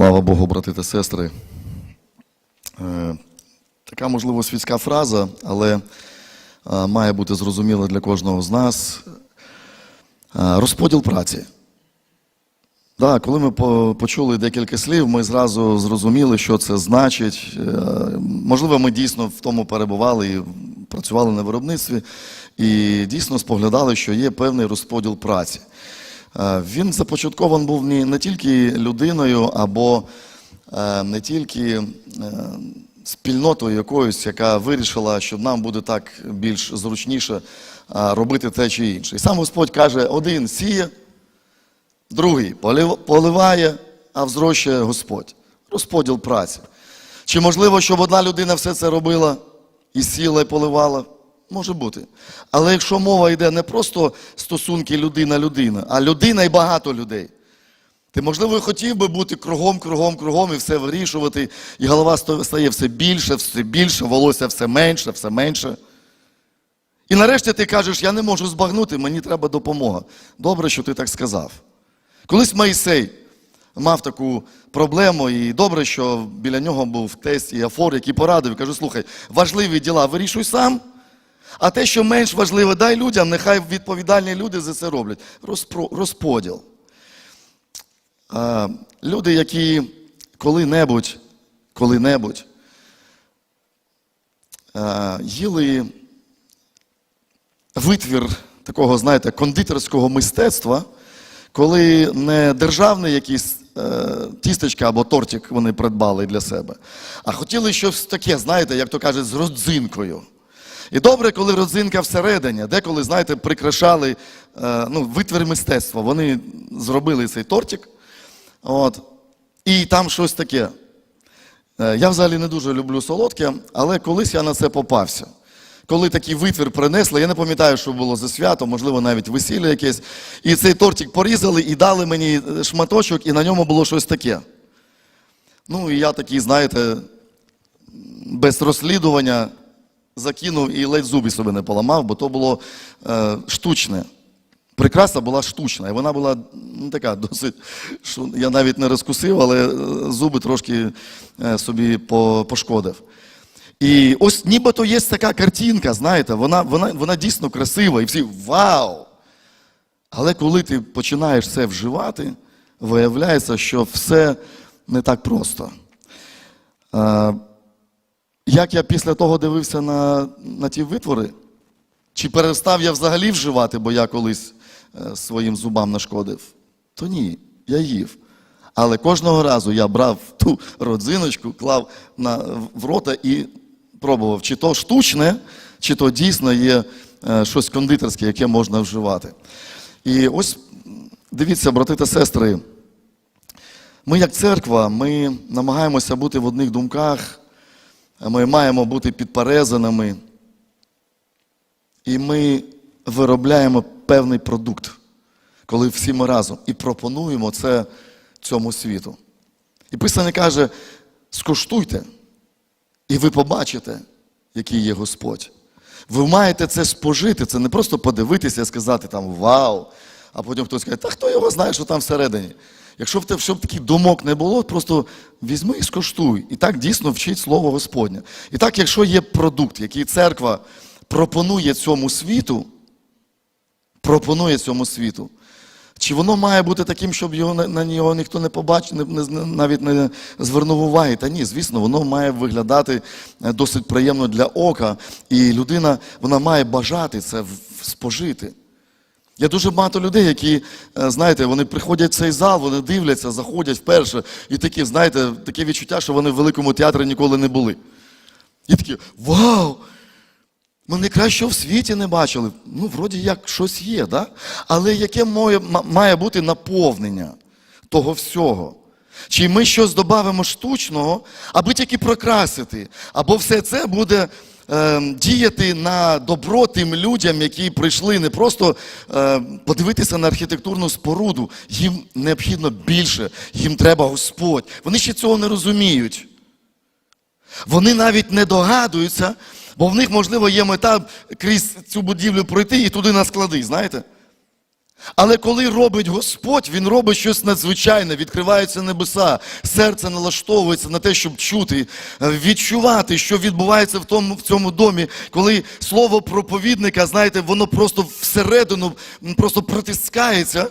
Слава Богу, брати та сестри. Е, Така, можливо, світська фраза, але е, має бути зрозуміла для кожного з нас. Е, Розподіл праці. Да, коли ми почули декілька слів, ми зразу зрозуміли, що це значить. Можливо, ми дійсно в тому перебували і працювали на виробництві, і дійсно споглядали, що є певний розподіл праці. Е, Він започаткований був не, тільки людиною або е, не тільки е, спільнотою якоюсь, яка вирішила, що нам буде так більш зручніше робити те чи інше. І сам Господь каже: один сіє, другий поливає, а взрощує Господь. Розподіл праці. Чи можливо, щоб одна людина все це робила і сіла, і поливала? Може бути. Але якщо мова йде не просто стосунки людина-людина, а людина і багато людей. Ти, можливо, хотів би бути кругом, кругом, кругом і все вирішувати, і голова стає все більше, все більше, волосся все менше, все менше. І нарешті ти кажеш, я не можу збагнути, мені треба допомога. Добре, що ти так сказав. Колись Моїсей мав таку проблему, і добре, що біля нього був тесть і Афор, який порадив. Каже, слухай, важливі діла вирішуй сам, а те, що менш важливе, дай людям, нехай відповідальні люди за це роблять. Розпро- розподіл. А, люди, які коли-небудь, коли-небудь їли витвір такого, знаєте, кондитерського мистецтва, коли не державний якийсь е, тістечка або тортик вони придбали для себе, а хотіли щось таке, знаєте, як то кажуть, з родзинкою. І добре, коли родзинка всередині, деколи, знаєте, прикрашали е, ну, витвір мистецтва. Вони зробили цей тортик, от, і там щось таке. Е, Я взагалі не дуже люблю солодке, але колись я на це попався. Коли такий витвір принесли, я не пам'ятаю, що було за свято, можливо, навіть весілля якесь. І цей тортик порізали і дали мені е, шматочок, і на ньому було щось таке. Ну, і я такий, знаєте, без розслідування закинув і ледь зуби собі не поламав, бо то було е, штучне. Прикраса була штучна, і вона була ну, така досить, що я навіть не розкусив, але е, зуби трошки е, собі по- пошкодив. І ось нібито є така картинка, знаєте, вона, вона, вона дійсно красива, і всі вау! Але коли ти починаєш це вживати, виявляється, що все не так просто. Як я після того дивився на, на ті витвори, чи перестав я взагалі вживати, бо я колись е, своїм зубам нашкодив? То ні, я їв. Але кожного разу я брав ту родзиночку, клав на, в рота і пробував, чи то штучне, чи то дійсно є е, щось кондитерське, яке можна вживати. І ось дивіться, брати та сестри, ми як церква, ми намагаємося бути в одних думках, ми маємо бути підперезаними, і ми виробляємо певний продукт, коли всі ми разом і пропонуємо це цьому світу. І Писання каже: скуштуйте, і ви побачите, який є Господь. Ви маєте це спожити, це не просто подивитися і сказати там вау, а потім хтось каже, та хто його знає, що там всередині. Якщо б те- щоб таких думок не було, просто візьми і скуштуй. І так дійсно вчить Слово Господнє. І так, якщо є продукт, який церква пропонує цьому світу, пропонує цьому світу, чи воно має бути таким, щоб його на- на нього ніхто не побачив, не, не- навіть не звернув уваги? Та ні, звісно, воно має виглядати е, досить приємно для ока, і людина вона має бажати це спожити. Є дуже багато людей, які, е, знаєте, вони приходять в цей зал, вони дивляться, заходять вперше, і такі, знаєте, таке відчуття, що вони в великому театрі ніколи не були. І такі, вау! Ми найкращого в світі не бачили. Ну, вроді як щось є, да? але яке має, має бути наповнення того всього? Чи ми щось додамо штучного, аби тільки прокрасити, або все це буде е, діяти на добро тим людям, які прийшли не просто е, подивитися на архітектурну споруду, їм необхідно більше, їм треба Господь. Вони ще цього не розуміють. Вони навіть не догадуються, бо в них, можливо, є мета крізь цю будівлю пройти і туди на склади, знаєте? Але коли робить Господь, Він робить щось надзвичайне, відкриваються небеса, серце налаштовується на те, щоб чути, відчувати, що відбувається в, тому, в цьому домі, коли слово проповідника, знаєте, воно просто всередину просто протискається,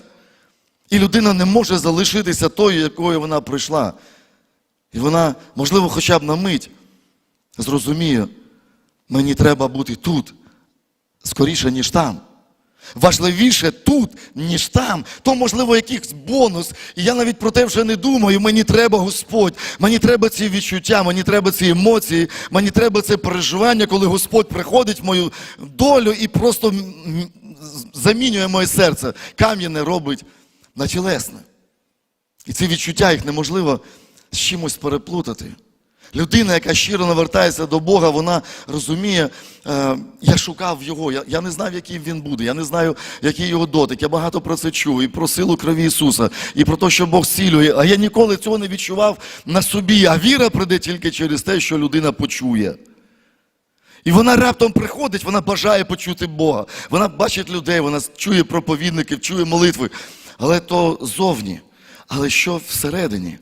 і людина не може залишитися тою, якою вона прийшла. І вона, можливо, хоча б на мить зрозуміє, мені треба бути тут скоріше, ніж там. Важливіше тут, ніж там, то, можливо, якийсь бонус. І я навіть про те вже не думаю. Мені треба Господь, мені треба ці відчуття, мені треба ці емоції, мені треба це переживання, коли Господь приходить в мою долю і просто замінює моє серце. Кам'яне робить на тілесне. І ці відчуття їх неможливо з чимось переплутати. Людина, яка щиро навертається до Бога, вона розуміє, е, я шукав його, я, я не знав, який він буде, я не знаю, який його дотик. Я багато про це чув, і про силу крові Ісуса, і про те, що Бог зцілює. А я ніколи цього не відчував на собі. А віра прийде тільки через те, що людина почує. І вона раптом приходить, вона бажає почути Бога. Вона бачить людей, вона чує проповідників, чує молитви. Але то зовні. Але що всередині?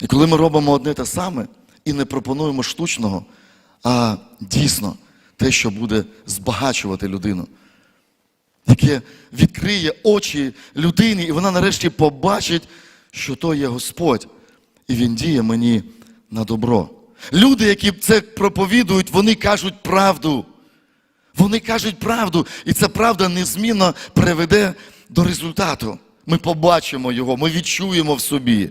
І коли ми робимо одне те саме і не пропонуємо штучного, а дійсно те, що буде збагачувати людину, яке відкриє очі людині, і вона нарешті побачить, що то є Господь, і Він діє мені на добро. Люди, які це проповідують, вони кажуть правду. Вони кажуть правду, і ця правда незмінно приведе до результату. Ми побачимо його, ми відчуємо в собі.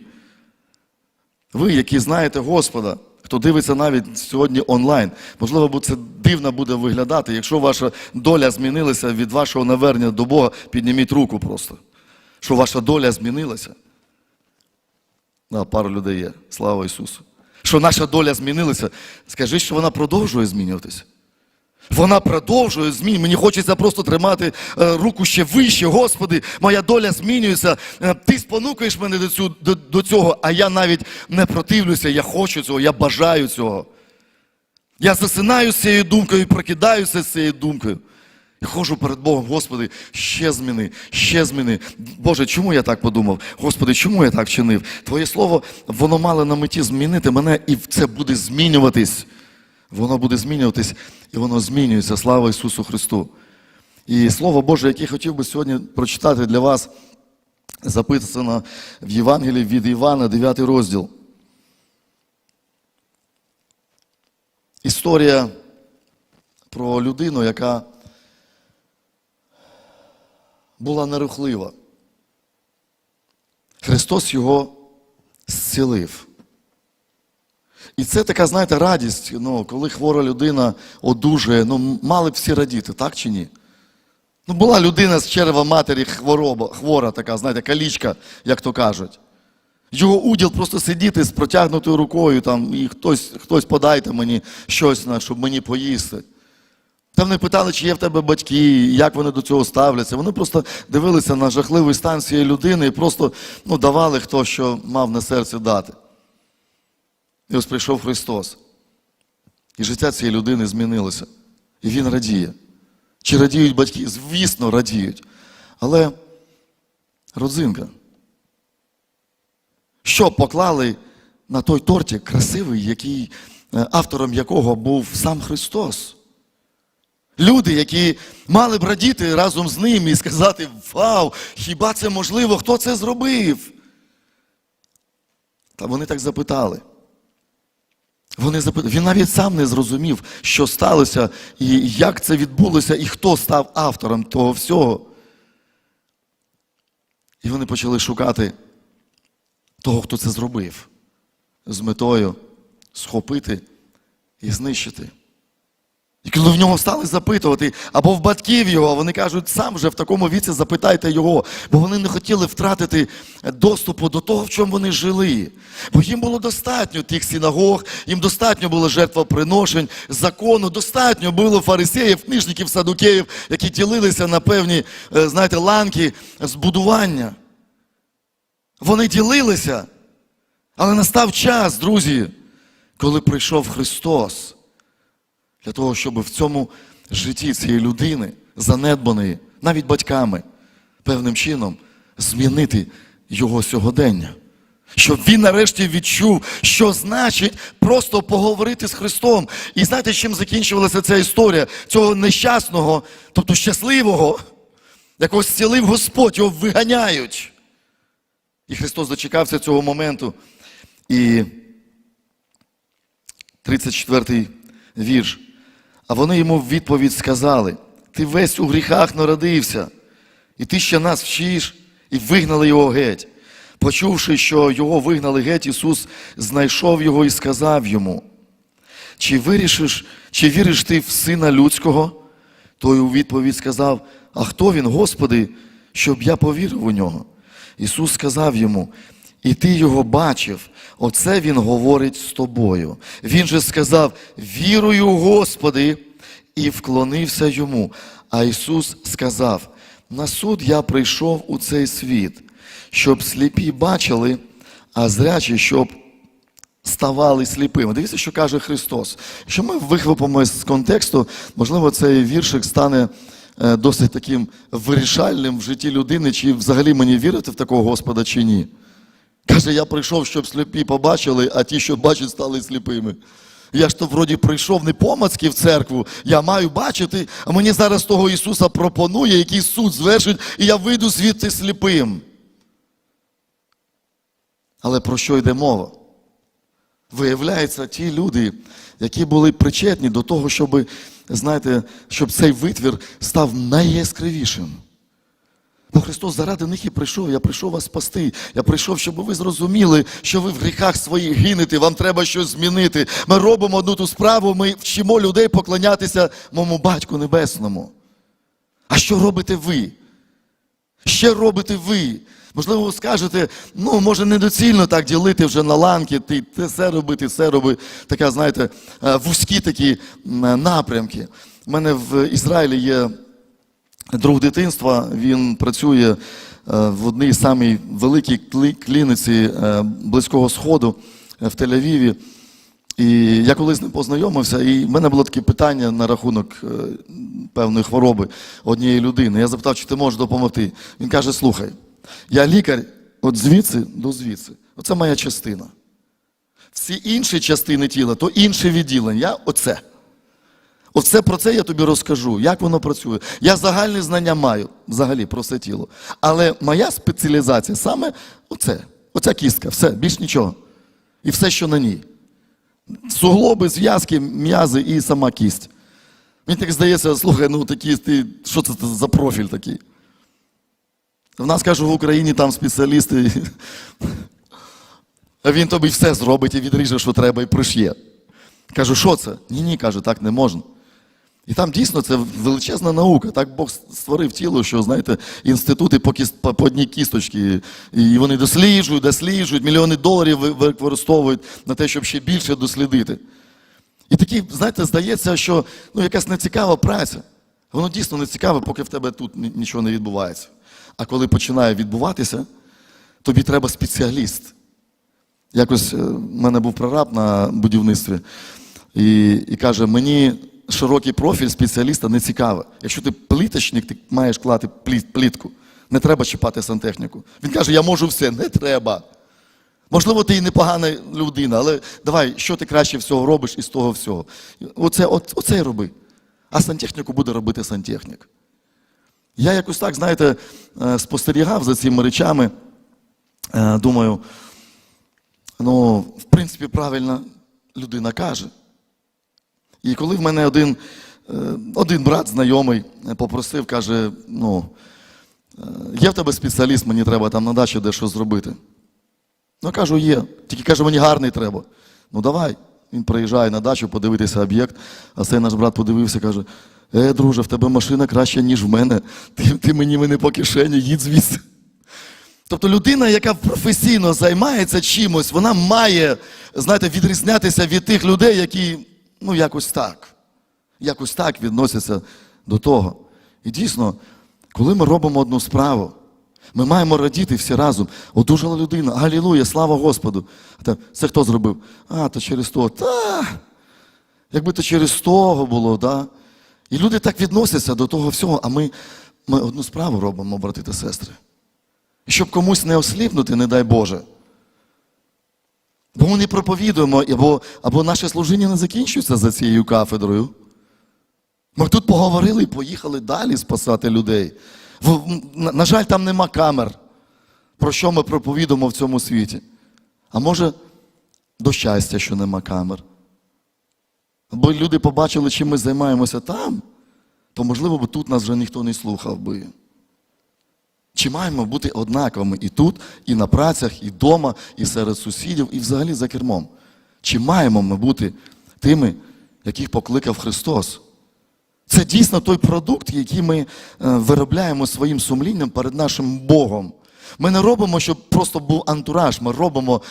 Ви, які знаєте Господа, хто дивиться навіть сьогодні онлайн, можливо, це дивно буде виглядати. Якщо ваша доля змінилася від вашого навернення до Бога, підніміть руку просто. Що ваша доля змінилася. Да, пару людей є. Слава Ісусу. Що наша доля змінилася, скажи, що вона продовжує змінюватися. Вона продовжує змін. Мені хочеться просто тримати е, руку ще вище. Господи, моя доля змінюється. Е, ти спонукаєш мене до, цю, до, до цього, а я навіть не противлюся. Я хочу цього, я бажаю цього. Я засинаю з цією думкою і прокидаюся з цією думкою. І ходжу перед Богом, Господи, ще зміни, ще зміни. Боже, чому я так подумав? Господи, чому я так чинив? Твоє слово, воно мало на меті змінити мене, і це буде змінюватись. Воно буде змінюватись, і воно змінюється. Слава Ісусу Христу. І Слово Боже, яке хотів би сьогодні прочитати для вас, записано в Євангелії від Івана, 9 розділ. Історія про людину, яка була нерухлива. Христос його зцілив. І це така, знаєте, радість, ну, коли хвора людина одужує, ну, мали б всі радіти, так чи ні? Ну, була людина з черева матері хвороба, хвора така, знаєте, калічка, як то кажуть. Його уділ просто сидіти з протягнутою рукою, там, і хтось, хтось подайте мені щось, щоб мені поїсти. Там не питали, чи є в тебе батьки, як вони до цього ставляться. Вони просто дивилися на жахливий стан цієї людини і просто ну, давали хто, що мав на серці дати. І ось прийшов Христос. І життя цієї людини змінилося. І він радіє. Чи радіють батьки? Звісно, радіють. Але родзинка. Що поклали на той тортик красивий, який, е, автором якого був сам Христос? Люди, які мали б радіти разом з ним і сказати: Вау, хіба це можливо? Хто це зробив? Та вони так запитали. Вони запитали, він навіть сам не зрозумів, що сталося, і як це відбулося, і хто став автором того всього. І вони почали шукати того, хто це зробив, з метою схопити і знищити. І коли в нього стали запитувати, або в батьків його, вони кажуть, сам вже в такому віці запитайте його, бо вони не хотіли втратити доступу до того, в чому вони жили. Бо їм було достатньо тих синагог, їм достатньо було жертвоприношень, закону, достатньо було фарисеїв, книжників, садукеїв, які ділилися на певні, е, знаєте, ланки збудування. Вони ділилися, але настав час, друзі, коли прийшов Христос для того, щоб в цьому житті цієї людини, занедбаної, навіть батьками, певним чином змінити його сьогодення. Щоб він нарешті відчув, що значить просто поговорити з Христом. І знаєте, чим закінчувалася ця історія цього нещасного, тобто щасливого, якого зцілив Господь, його виганяють. І Христос дочекався цього моменту. І 34-й вірш. А вони йому в відповідь сказали: Ти весь у гріхах народився, і ти ще нас вчиш, і вигнали його геть. Почувши, що його вигнали геть, Ісус знайшов його і сказав йому: Чи вирішиш, чи віриш ти в Сина Людського? Той у відповідь сказав: А хто він, Господи, щоб я повірив у нього? Ісус сказав йому: І ти його бачив, оце він говорить з тобою. Він же сказав: Вірую, Господи, і вклонився йому. А Ісус сказав: На суд я прийшов у цей світ, щоб сліпі бачили, а зрячі, щоб ставали сліпими. Дивіться, що каже Христос. Якщо ми вихлопимо з контексту, можливо, цей віршик стане е, досить таким вирішальним в житті людини, чи взагалі мені вірити в такого Господа, чи ні. Каже, я прийшов, щоб сліпі побачили, а ті, що бачать, стали сліпими. Я ж то вроді прийшов не помацки в церкву, я маю бачити, а мені зараз того Ісуса пропонує, який суд звершить, і я вийду звідти сліпим. Але про що йде мова? Виявляється, ті люди, які були причетні до того, щоб, знаєте, щоб цей витвір став найяскравішим. Бо Христос заради них і прийшов. Я прийшов вас спасти. Я прийшов, щоб ви зрозуміли, що ви в гріхах своїх гинете, вам треба щось змінити. Ми робимо одну ту справу, ми вчимо людей поклонятися моєму Батьку Небесному. А що робите ви? Що робите ви? Можливо, ви скажете, ну, може, недоцільно так ділити вже на ланки, ти, ти все робити, все роби. Така, знаєте, е, вузькі такі напрямки. У мене в Ізраїлі є друг дитинства, він працює е, в одній самій великій клініці е, Близького Сходу е, в Тель-Авіві. І я колись ним познайомився, і в мене було таке питання на рахунок певної хвороби однієї людини. Я запитав, чи ти можеш допомогти. Він каже: слухай, я лікар от звідси до звідси. Оце моя частина. Всі інші частини тіла, то інше відділення. Я оце. Оце про це я тобі розкажу, як воно працює. Я загальні знання маю взагалі про все тіло. Але моя спеціалізація саме оце. Оця кістка, все, більш нічого. І все, що на ній. Суглоби, зв'язки, м'язи і сама кість. Мені так здається, слухай, ну такі, ти, що це за профіль такий? В нас кажуть, в Україні там спеціалісти. А він тобі все зробить і відріже, що треба, і пришє. Кажу, що це? Ні, ні, каже, так не можна. І там дійсно це величезна наука. Так Бог створив тіло, що, знаєте, інститути по, кіс- по, по одній кісточці. І вони досліджують, досліджують, мільйони доларів використовують на те, щоб ще більше дослідити. І такі, знаєте, здається, що ну, якась нецікава праця. Воно дійсно не цікаве, поки в тебе тут нічого не відбувається. А коли починає відбуватися, тобі треба спеціаліст. Якось е, в мене був прораб на будівництві, і, і каже, мені широкий профіль спеціаліста не цікавий. Якщо ти плиточник, ти маєш клати плітку. Не треба чіпати сантехніку. Він каже, я можу все, не треба. Можливо, ти і непогана людина, але давай, що ти краще всього робиш із того всього. Оце, от, оце й роби. А сантехніку буде робити сантехнік. Я якось так, знаєте, е, спостерігав за цими речами. Е, Думаю, ну, в принципі, правильно людина каже. І коли в мене один, е, один брат знайомий е, попросив, каже, ну, е, є в тебе спеціаліст, мені треба там на дачі дещо зробити. Ну, кажу, є. Тільки каже, мені гарний треба. Ну давай. Він приїжджає на дачу подивитися об'єкт, а цей наш брат подивився, каже: Е, друже, в тебе машина краща, ніж в мене. Ти, ти мені мене по кишені, їдь звідси. Тобто людина, яка професійно займається чимось, вона має, знаєте, відрізнятися від тих людей, які, ну, якось так, якось так відносяться до того. І дійсно, коли ми робимо одну справу, ми маємо радіти всі разом. Одужала людина, Галілуя, слава Господу. Це хто зробив? А, то через того. Та, якби то через того було, да? І люди так відносяться до того всього, а ми ми одну справу робимо, брати та сестри. І щоб комусь не осліпнути, не дай Боже. Бо ми не проповідуємо, або, або наше служіння не закінчується за цією кафедрою. Ми тут поговорили і поїхали далі спасати людей. На, жаль, там нема камер, про що ми проповідуємо в цьому світі. А може, до щастя, що нема камер. Бо люди побачили, чим ми займаємося там, то, можливо, б тут нас вже ніхто не слухав би. Чи маємо бути однаковими і тут, і на працях, і вдома, і серед сусідів, і взагалі за кермом? Чи маємо ми бути тими, яких покликав Христос? Це дійсно той продукт, який ми е, виробляємо своїм сумлінням перед нашим Богом. Ми не робимо, щоб просто був антураж, ми робимо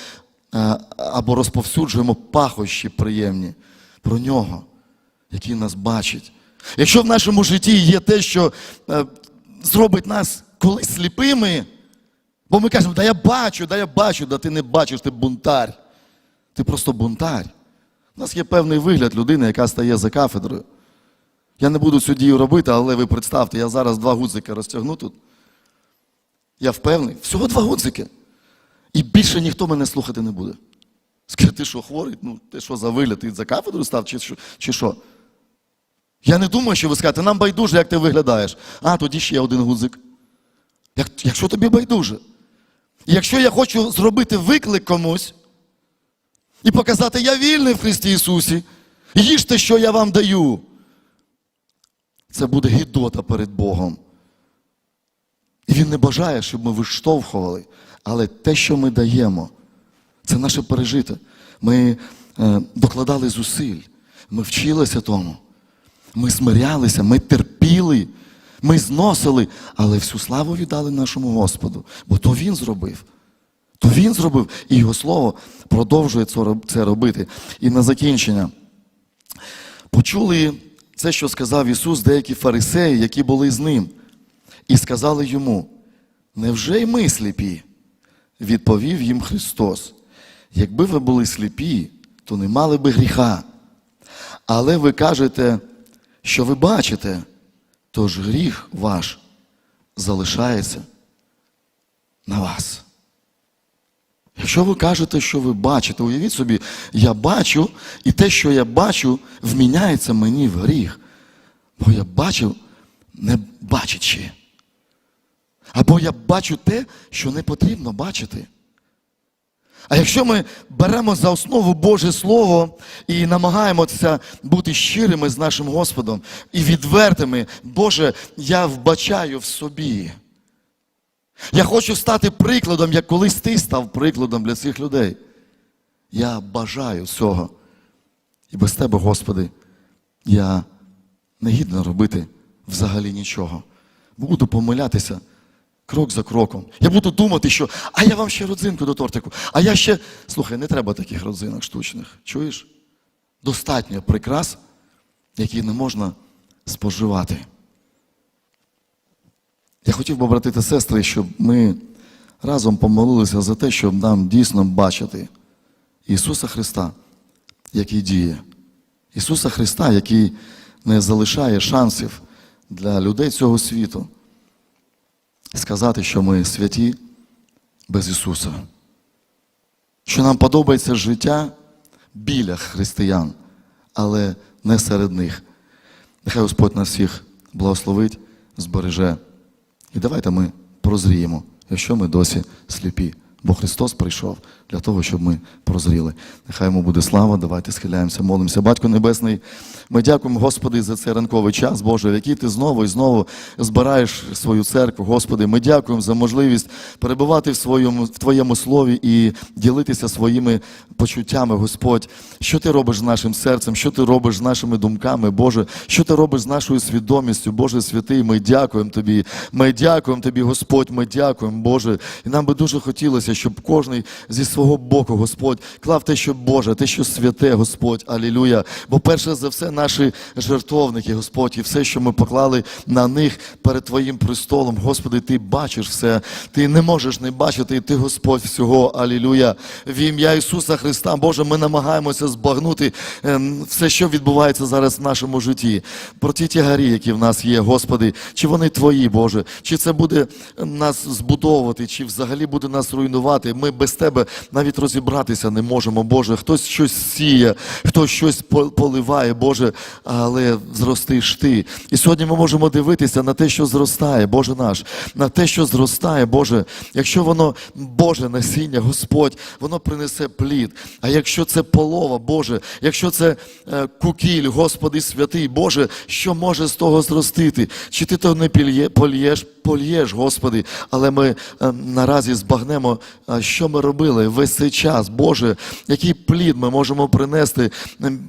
е, або розповсюджуємо пахощі приємні про нього, який нас бачить. Якщо в нашому житті є те, що е, зробить нас колись сліпими, бо ми кажемо, да я бачу, да я бачу, да ти не бачиш, ти бунтар. Ти просто бунтар. У нас є певний вигляд людини, яка стає за кафедрою. Я не буду цю дію робити, але ви представте, я зараз два гудзики розтягну тут. Я впевнений, всього два гудзики. І більше ніхто мене слухати не буде. Скажи, ти що, хворий? Ну, ти що за вигляд? Ти за кафедру став, чи що? Чи що? Я не думаю, що ви скажете, нам байдуже, як ти виглядаєш. А, тоді ще один гудзик. Як, якщо тобі байдуже. Якщо я хочу зробити виклик комусь і показати, я вільний в Христі Ісусі, їжте, що я вам даю. Це буде гідота перед Богом. І Він не бажає, щоб ми виштовхували, але те, що ми даємо, це наше пережите. Ми е, докладали зусиль, ми вчилися тому, ми смирялися, ми терпіли, ми зносили, але всю славу віддали нашому Господу, бо то Він зробив. То Він зробив, і Його Слово продовжує це робити. І на закінчення. Почули це, що сказав Ісус, деякі фарисеї, які були з ним, і сказали йому: невже й ми сліпі? Відповів їм Христос. Якби ви були сліпі, то не мали би гріха. Але ви кажете, що ви бачите, тож гріх ваш залишається на вас. Якщо ви кажете, що ви бачите, уявіть собі, я бачу, і те, що я бачу, вміняється мені в гріх. Бо я бачив, не бачачи. Або я бачу те, що не потрібно бачити. А якщо ми беремо за основу Боже Слово і намагаємося бути щирими з нашим Господом і відвертими, Боже, я вбачаю в собі. Я хочу стати прикладом, як колись ти став прикладом для цих людей. Я бажаю цього. І без тебе, Господи, я не гідно робити взагалі нічого. Буду помилятися крок за кроком. Я буду думати, що а я вам ще родзинку до тортику, а я ще. Слухай, не треба таких родзинок штучних. Чуєш? Достатньо прикрас, які не можна споживати. Я хотів би, брати та сестри, щоб ми разом помолилися за те, щоб нам дійсно бачити Ісуса Христа, який діє. Ісуса Христа, який не залишає шансів для людей цього світу сказати, що ми святі без Ісуса. Що нам подобається життя біля християн, але не серед них. Нехай Господь нас всіх благословить, збереже. І давайте ми прозріємо, якщо ми досі сліпі. Бо Христос прийшов для того, щоб ми прозріли. Нехай йому буде слава. Давайте схиляємося, молимося. Батько Небесний, ми дякуємо, Господи, за цей ранковий час, Боже, в який ти знову і знову збираєш свою церкву. Господи, ми дякуємо за можливість перебувати в своєму в Твоєму слові і ділитися своїми почуттями, Господь. Що ти робиш з нашим серцем? Що ти робиш з нашими думками, Боже? Що ти робиш з нашою свідомістю, Боже святий? Ми дякуємо Тобі. Ми дякуємо Тобі, Господь. Ми дякуємо, Боже. І нам би дуже хотілося. щоб кожен зі свого боку, Господь, клав те, що Боже, те, що святе, Господь, алілюя. Бо перше за все наші жертовники, Господь, і все, що ми поклали на них перед Твоїм престолом, Господи, Ти бачиш все, Ти не можеш не бачити, і Ти Господь всього, алілюя. В ім'я Ісуса Христа, Боже, ми намагаємося збагнути ем, все, що відбувається зараз в нашому житті. Про ті тягарі, які в нас є, Господи, чи вони Твої, Боже, чи це буде нас збудовувати, чи взагалі буде нас руйнувати. Ми без Тебе навіть розібратися не можемо, Боже. Хтось щось сіє, хтось щось поливає, Боже, але зростиш Ти. І сьогодні ми можемо дивитися на те, що зростає, Боже наш, на те, що зростає, Боже. Якщо воно Боже насіння, Господь, воно принесе плід. А якщо це полова, Боже, якщо це е, кукіль, Господи святий, Боже, що може з того зростити? Чи ти то не польєш? Польєш, Господи, але ми е, наразі збагнемо, е, що ми робили весь цей час, Боже, який плід ми можемо принести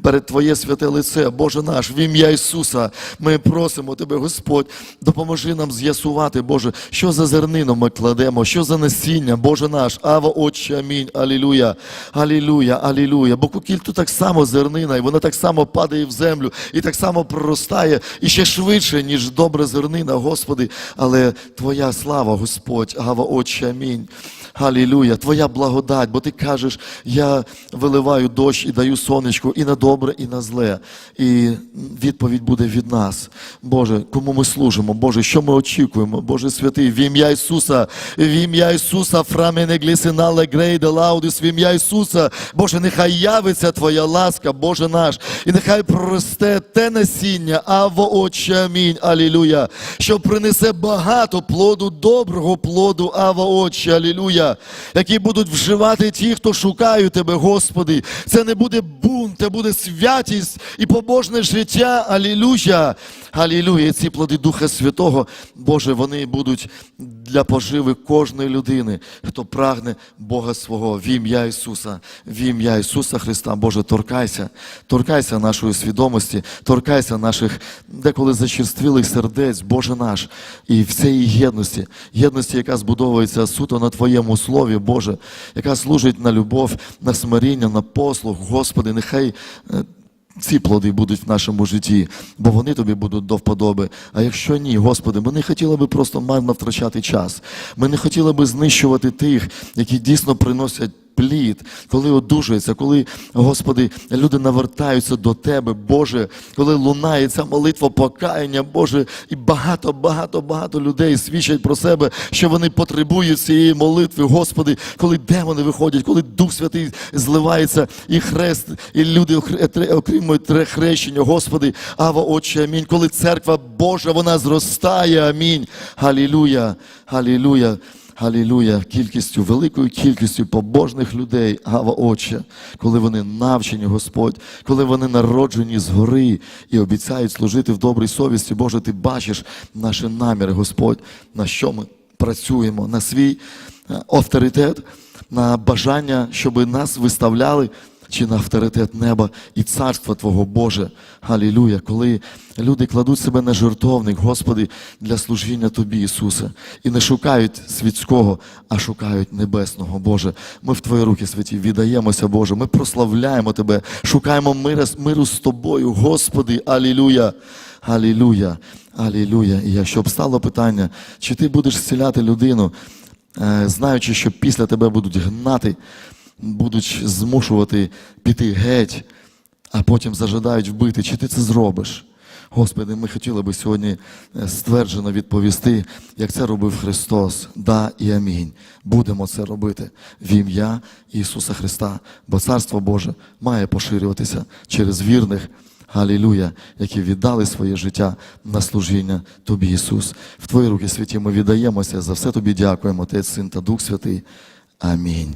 перед Твоє святе лице, Боже наш, в ім'я Ісуса. Ми просимо Тебе, Господь, допоможи нам з'ясувати, Боже, що за зернину ми кладемо, що за насіння, Боже наш, Ава, Отче, амінь, алілюя, алілюя, алілюя. Бо кукіль так само зернина, і вона так само падає в землю, і так само проростає, і ще швидше, ніж добра зернина, Господи. Але Твоя слава, Господь, Ава, Отче, амінь. Алілюя, Твоя благодать, бо ти кажеш, я виливаю дощ і даю сонечко і на добре, і на зле. І відповідь буде від нас. Боже, кому ми служимо? Боже, що ми очікуємо? Боже святий, в ім'я Ісуса, в ім'я Ісуса, фрамене глісинале грейде лаудис, в ім'я Ісуса. Боже, нехай явиться Твоя ласка, Боже наш, і нехай проросте те насіння, аво Отче, амінь, алілюя, що принесе багато плоду, доброго плоду, аво Отче, алілюя, які будуть вживати ті, хто шукають Тебе, Господи. Це не буде бунт, це буде святість і побожне життя, алілюя, алілюя. Ці плоди Духа Святого, Боже, вони будуть для поживи кожної людини, хто прагне Бога свого в ім'я Ісуса, в ім'я Ісуса Христа. Боже, торкайся, торкайся нашої свідомості, торкайся наших деколи зачерствілих сердець, Боже наш, і всієї єдності, єдності, яка збудовується суто на Твоєму слові, Боже, яка служить на любов, на смиріння, на послуг, Господи, нехай. Ці плоди будуть в нашому житті, бо вони тобі будуть до вподоби. А якщо ні, Господи, ми не хотіли би просто марно втрачати час. Ми не хотіли би знищувати тих, які дійсно приносять. Плід, коли одужується, коли, Господи, люди навертаються до Тебе, Боже, коли лунає ця молитва покаяння, Боже, і багато, багато, багато людей свідчать про себе, що вони потребують цієї молитви, Господи, коли демони виходять, коли Дух Святий зливається, і хрест, і люди окр- окримують хрещення, Господи, Ава, Отче, амінь. Коли церква Божа, вона зростає, амінь. Галілуя, галілуя. Галілуя, кількістю, великою кількістю побожних людей, Гава Отче, коли вони навчені, Господь, коли вони народжені згори і обіцяють служити в добрій совісті, Боже, ти бачиш наші наміри, Господь, на що ми працюємо, на свій е, авторитет, на бажання, щоб нас виставляли чи на авторитет неба і царства Твого Боже. Галілуя. Коли люди кладуть себе на жертовник, Господи, для служіння Тобі, Ісусе, і не шукають світського, а шукають небесного, Боже. Ми в Твої руки святі віддаємося, Боже. Ми прославляємо Тебе, шукаємо миру, миру з Тобою, Господи, Алілуя. Алілуя, Алілуя. І якщо б стало питання, чи ти будеш зціляти людину, е, знаючи, що після тебе будуть гнати, будуть змушувати піти геть, а потім зажадають вбити. Чи ти це зробиш? Господи, ми хотіли би сьогодні е, стверджено відповісти, як це робив Христос. Да і амінь. Будемо це робити в ім'я Ісуса Христа, бо Царство Боже має поширюватися через вірних. Алілуя, які віддали своє життя на служіння Тобі, Ісус. В Твої руки святі ми віддаємося. За все Тобі дякуємо, Отець, Син та Дух Святий. Амінь.